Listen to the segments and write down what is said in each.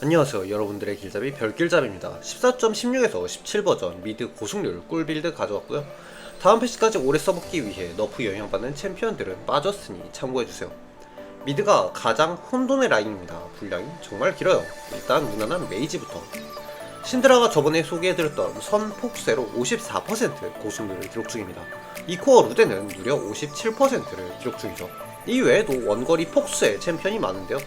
안녕하세요. 여러분들의 길잡이 별길잡입니다. 14.16에서 17버전 미드 고승률 꿀빌드 가져왔고요. 다음 패치까지 오래 써먹기 위해 너프 영향받는 챔피언들은 빠졌으니 참고해주세요. 미드가 가장 혼돈의 라인입니다. 분량이 정말 길어요. 일단 무난한 메이지부터. 신드라가 저번에 소개해드렸던 선 폭세로 54% 고승률을 기록 중입니다. 이코어 루데는 무려 57%를 기록 중이죠. 이 외에도 원거리 폭스의 챔피언이 많은데요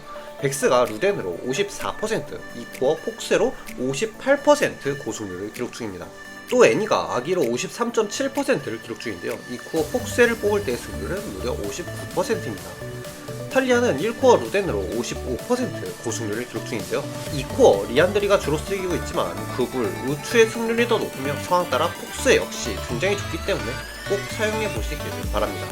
백스가 루덴으로 54%, 이코어 폭스로 58% 고승률을 기록 중입니다. 또 애니가 아기로 53.7%를 기록 중인데요. 이 코어 폭스를 뽑을 때의 승률은 무려 59%입니다. 탈리아는 1코어 루덴으로 55% 고승률을 기록 중인데요. 2코어 리안드리가 주로 쓰이고 있지만 그불, 우추의 승률이 더 높으며 상황 따라 폭스 역시 굉장히 좋기 때문에 꼭 사용해 보시길 바랍니다.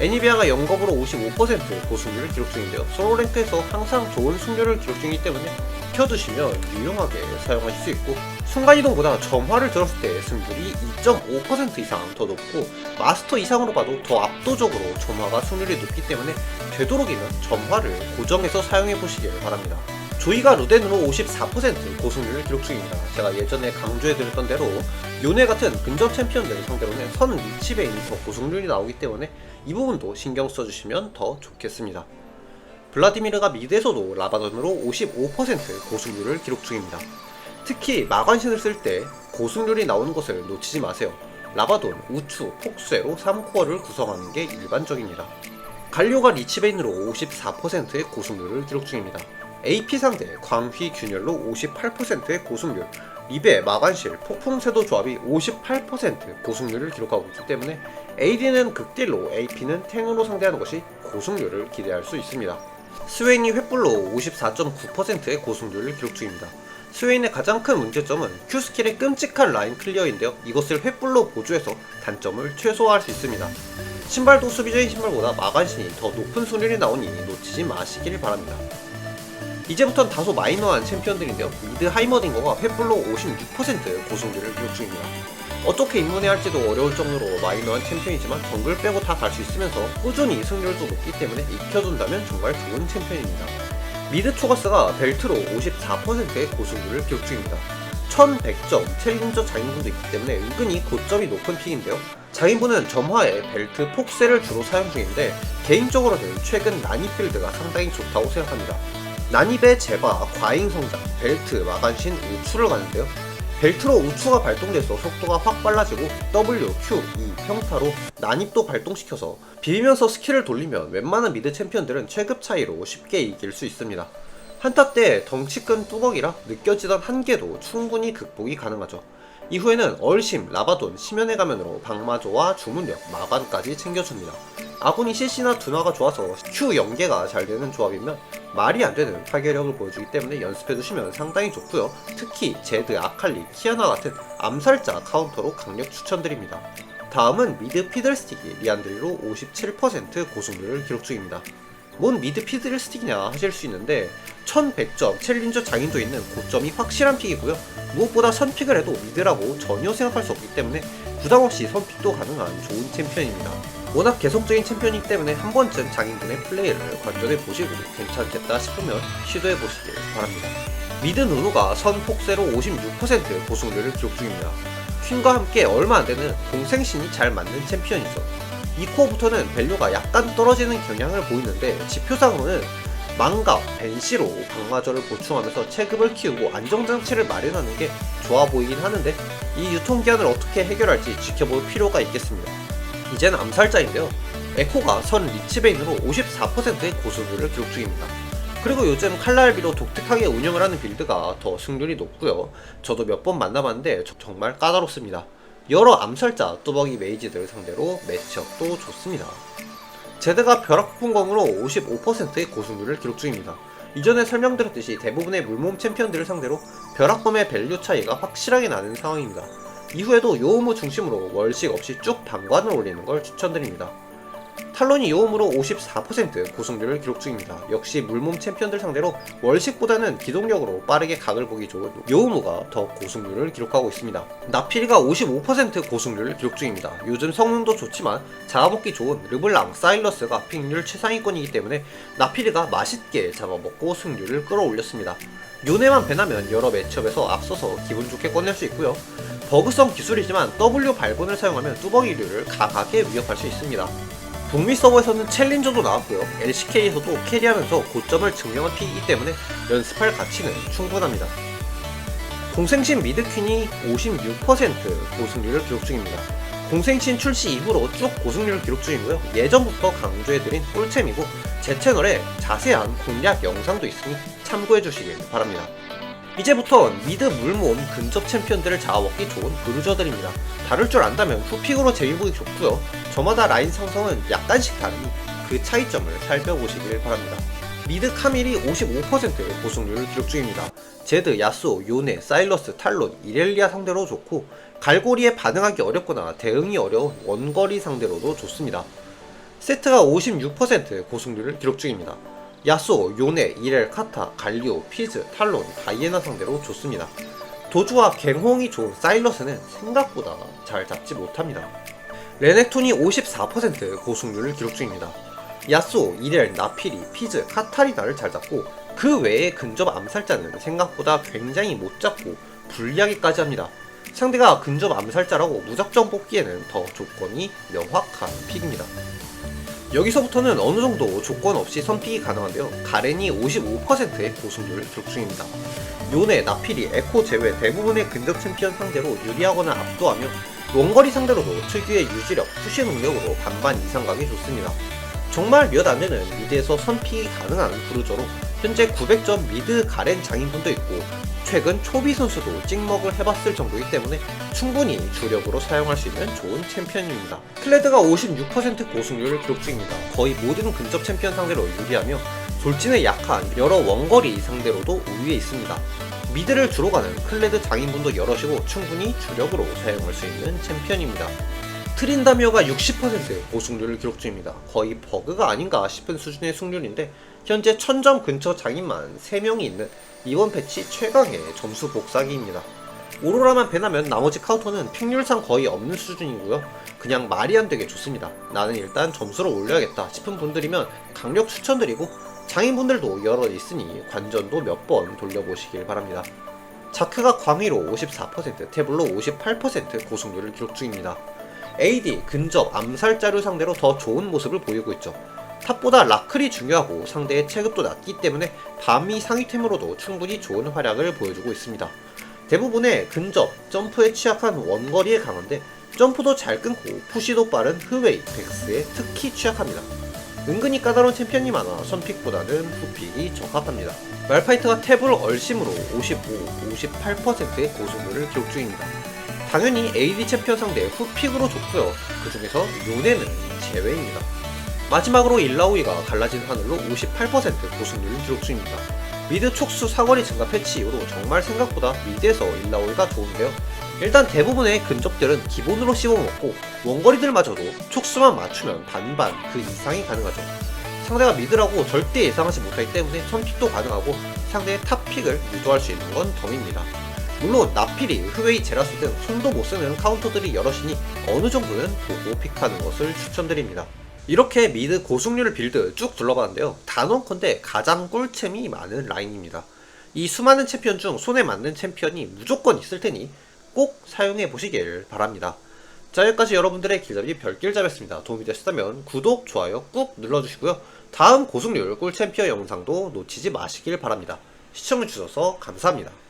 애니비아가 영겁으로 55% 고승률을 기록 중인데요. 솔로 랭크에서 항상 좋은 승률을 기록 중이기 때문에 켜두시면 유용하게 사용하실 수 있고 순간이동보다 점화를 들었을 때 승률이 2.5% 이상 더 높고 마스터 이상으로 봐도 더 압도적으로 점화가 승률이 높기 때문에 되도록이면 점화를 고정해서 사용해 보시길 바랍니다. 조이가 루덴으로 54% 고승률을 기록 중입니다. 제가 예전에 강조해드렸던 대로 요네 같은 근접 챔피언들 상대로는 선 리치베인이 더 고승률이 나오기 때문에 이 부분도 신경 써주시면 더 좋겠습니다. 블라디미르가 미드에서도 라바돈으로 55% 고승률을 기록 중입니다. 특히 마관신을 쓸 때 고승률이 나오는 것을 놓치지 마세요. 라바돈, 우추, 폭쇠로 3코어를 구성하는 게 일반적입니다. 갈료가 리치베인으로 54%의 고승률을 기록 중입니다. AP 상대 광휘 균열로 58%의 고승률, 리베, 마관실, 폭풍세도 조합이 58% 고승률을 기록하고 있기 때문에 AD는 극딜로 AP는 탱으로 상대하는 것이 고승률을 기대할 수 있습니다. 스웨인이 횃불로 54.9%의 고승률을 기록 중입니다. 스웨인의 가장 큰 문제점은 Q 스킬의 끔찍한 라인 클리어인데요. 이것을 횃불로 보조해서 단점을 최소화할 수 있습니다. 신발도 수비적인 신발보다 마관신이 더 높은 순위이 나오니 놓치지 마시길 바랍니다. 이제부턴 다소 마이너한 챔피언들인데요. 미드 하이머딩거가 횃불로 56% 고승률을 기록 중입니다. 어떻게 입문해야 할지도 어려울 정도로 마이너한 챔피언이지만 정글 빼고 다 갈 수 있으면서 꾸준히 승률도 높기 때문에 익혀둔다면 정말 좋은 챔피언입니다. 미드 초가스가 벨트로 54%의 고승률을 기록 중입니다. 1100점 챌린저 장인분도 있기 때문에 은근히 고점이 높은 픽인데요. 장인분은 점화에 벨트 폭세를 주로 사용 중인데 개인적으로는 최근 나니 필드가 상당히 좋다고 생각합니다. 난입의 제바, 과잉 성장, 벨트, 마간신, 우추를 가는데요. 벨트로 우추가 발동돼서 속도가 확 빨라지고 W, Q, E, 평타로 난입도 발동시켜서 비비면서 스킬을 돌리면 웬만한 미드 챔피언들은 체급 차이로 쉽게 이길 수 있습니다. 한타 때 덩치 큰 뚜벅이라 느껴지던 한계도 충분히 극복이 가능하죠. 이후에는 얼심, 라바돈, 심연의 가면으로 방마조와 주문력, 마반까지 챙겨줍니다. 아군이 CC나 둔화가 좋아서 Q 연계가 잘 되는 조합이면 말이 안 되는 타결력을 보여주기 때문에 연습해두시면 상당히 좋고요. 특히 제드, 아칼리, 키아나 같은 암살자 카운터로 강력 추천드립니다. 다음은 미드 피들스틱이 리안드리로 57% 고승률을 기록 중입니다. 뭔 미드 피들스틱이냐 하실 수 있는데 1100점 챌린저 장인도 있는 고점이 확실한 픽이고요. 무엇보다 선픽을 해도 미드라고 전혀 생각할 수 없기 때문에 부담 없이 선픽도 가능한 좋은 챔피언입니다. 워낙 개성적인 챔피언이기 때문에 한 번쯤 장인분의 플레이를 관전해 보시고 괜찮겠다 싶으면 시도해 보시길 바랍니다. 미드 누누가 선 폭세로 56% 고승률을 기록 중입니다. 퀸과 함께 얼마 안 되는 동생신이 잘 맞는 챔피언이죠. 이 코어부터는 밸류가 약간 떨어지는 경향을 보이는데 지표상으로는 망갑, 벤시로 방마저를 보충하면서 체급을 키우고 안정장치를 마련하는 게 좋아 보이긴 하는데 이 유통기한을 어떻게 해결할지 지켜볼 필요가 있겠습니다. 이젠 암살자인데요. 에코가 선 리치베인으로 54%의 고승률을 기록 중입니다. 그리고 요즘 칼날비로 독특하게 운영을 하는 빌드가 더 승률이 높고요. 저도 몇 번 만나봤는데 저- 정말 까다롭습니다. 여러 암살자 뚜벅이 메이지들 상대로 매치업도 좋습니다. 제드가 벼락풍검으로 55%의 고승률을 기록 중입니다. 이전에 설명드렸듯이 대부분의 물몸 챔피언들을 상대로 벼락범의 밸류 차이가 확실하게 나는 상황입니다. 이후에도 요우무 중심으로 월식 없이 쭉 방관을 올리는 걸 추천드립니다. 탈론이 요음으로 54% 고승률을 기록 중입니다. 역시 물몸 챔피언들 상대로 월식보다는 기동력으로 빠르게 각을 보기 좋은 요우무가 더 고승률을 기록하고 있습니다. 나필이가 55% 고승률을 기록 중입니다. 요즘 성능도 좋지만 잡아먹기 좋은 르블랑, 사일러스가 픽률 최상위권이기 때문에 나필이가 맛있게 잡아먹고 승률을 끌어올렸습니다. 요네만 배나면 여러 매치업에서 앞서서 기분 좋게 꺼낼 수 있고요. 버그성 기술이지만 W 발본을 사용하면 뚜벅이류를 강하게 위협할 수 있습니다. 북미 서버에서는 챌린저도 나왔고요. LCK에서도 캐리하면서 고점을 증명한 픽이기 때문에 연습할 가치는 충분합니다. 공생신 미드퀸이 56% 고승률을 기록 중입니다. 공생신 출시 이후로 쭉 고승률을 기록 중이고요. 예전부터 강조해드린 꿀챔이고 제 채널에 자세한 공략 영상도 있으니 참고해주시길 바랍니다. 이제부턴 미드 물몸 근접 챔피언들을 잡아먹기 좋은 브루저들입니다. 다룰 줄 안다면 후픽으로 재미보기 좋고요. 저마다 라인 상성은 약간씩 다르니 그 차이점을 살펴보시길 바랍니다. 미드 카밀이 55% 고승률을 기록 중입니다. 제드, 야스오, 요네, 사일러스, 탈론, 이렐리아 상대로 좋고 갈고리에 반응하기 어렵거나 대응이 어려운 원거리 상대로도 좋습니다. 세트가 56% 고승률을 기록 중입니다. 야스오, 요네, 이렐, 카타, 갈리오, 피즈, 탈론, 다이애나 상대로 좋습니다. 도주와 갱홍이 좋은 사일러스는 생각보다 잘 잡지 못합니다. 레넥톤이 54% 고승률을 기록 중입니다. 야스오, 이렐, 나피리, 피즈, 카타리나를 잘 잡고 그 외에 근접 암살자는 생각보다 굉장히 못 잡고 불리하기까지 합니다. 상대가 근접 암살자라고 무작정 뽑기에는 더 조건이 명확한 픽입니다. 여기서부터는 어느 정도 조건 없이 선픽이 가능한데요. 가렌이 55%의 고승률을 기록 중입니다. 요네, 나피리, 에코 제외 대부분의 근접 챔피언 상대로 유리하거나 압도하며 원거리 상대로도 특유의 유지력, 푸시 능력으로 반반 이상 가기 좋습니다. 정말 몇 안 되는 미드에서 선픽이 가능한 브루저로 현재 900점 미드 가렌 장인분도 있고 최근 초비 선수도 찍먹을 해봤을 정도이기 때문에 충분히 주력으로 사용할 수 있는 좋은 챔피언입니다. 클레드가 56% 고승률을 기록 중입니다. 거의 모든 근접 챔피언 상대로 유리하며 돌진에 약한 여러 원거리 상대로도 우위에 있습니다. 미드를 주로 가는 클레드 장인분도 여럿이고 충분히 주력으로 사용할 수 있는 챔피언입니다. 트린다미어가 60% 고승률을 기록 중입니다. 거의 버그가 아닌가 싶은 수준의 승률인데 현재 1000점 근처 장인만 3명이 있는 이번 패치 최강의 점수 복사기입니다. 오로라만 배나면 나머지 카운터는 픽률상 거의 없는 수준이고요. 그냥 말이 안 되게 좋습니다. 나는 일단 점수를 올려야겠다 싶은 분들이면 강력 추천드리고 장인분들도 여러 있으니 관전도 몇 번 돌려보시길 바랍니다. 자크가 광위로 54%, 태블로 58% 고승률을 기록 중입니다. AD, 근접, 암살자류 상대로 더 좋은 모습을 보이고 있죠. 탑보다 라클이 중요하고 상대의 체급도 낮기 때문에 밤이 상위템으로도 충분히 좋은 활약을 보여주고 있습니다. 대부분의 근접, 점프에 취약한 원거리에 강한데 점프도 잘 끊고 푸시도 빠른 흐웨이, 백스에 특히 취약합니다. 은근히 까다로운 챔피언이 많아 선픽보다는 후픽이 적합합니다. 말파이트가 탭을 얼심으로 55, 58%의 고승률을 기록 중입니다. 당연히 AD 챔피언 상대 후픽으로 좋고요. 그 중에서 요네는 제외입니다. 마지막으로 일라오이가 갈라진 하늘로 58% 고승률을 기록 중입니다. 미드 촉수 사거리 증가 패치 이후로 정말 생각보다 미드에서 일라오이가 좋은데요. 일단 대부분의 근접들은 기본으로 씹어먹고 원거리들마저도 촉수만 맞추면 반반 그 이상이 가능하죠. 상대가 미드라고 절대 예상하지 못하기 때문에 선픽도 가능하고 상대의 탑픽을 유도할 수 있는 건 덤입니다. 물론 나피리, 흐웨이, 제라스 등 손도 못 쓰는 카운터들이 여럿이니 어느 정도는 보고 픽하는 것을 추천드립니다. 이렇게 미드 고승률 빌드 쭉 둘러봤는데요. 단언컨대 가장 꿀챔이 많은 라인입니다. 이 수많은 챔피언 중 손에 맞는 챔피언이 무조건 있을 테니 꼭 사용해 보시길 바랍니다. 자 여기까지 여러분들의 길잡이 별길잡이었습니다. 도움이 되셨다면 구독, 좋아요 꾹 눌러주시고요. 다음 고승률 꿀챔피언 영상도 놓치지 마시길 바랍니다. 시청해주셔서 감사합니다.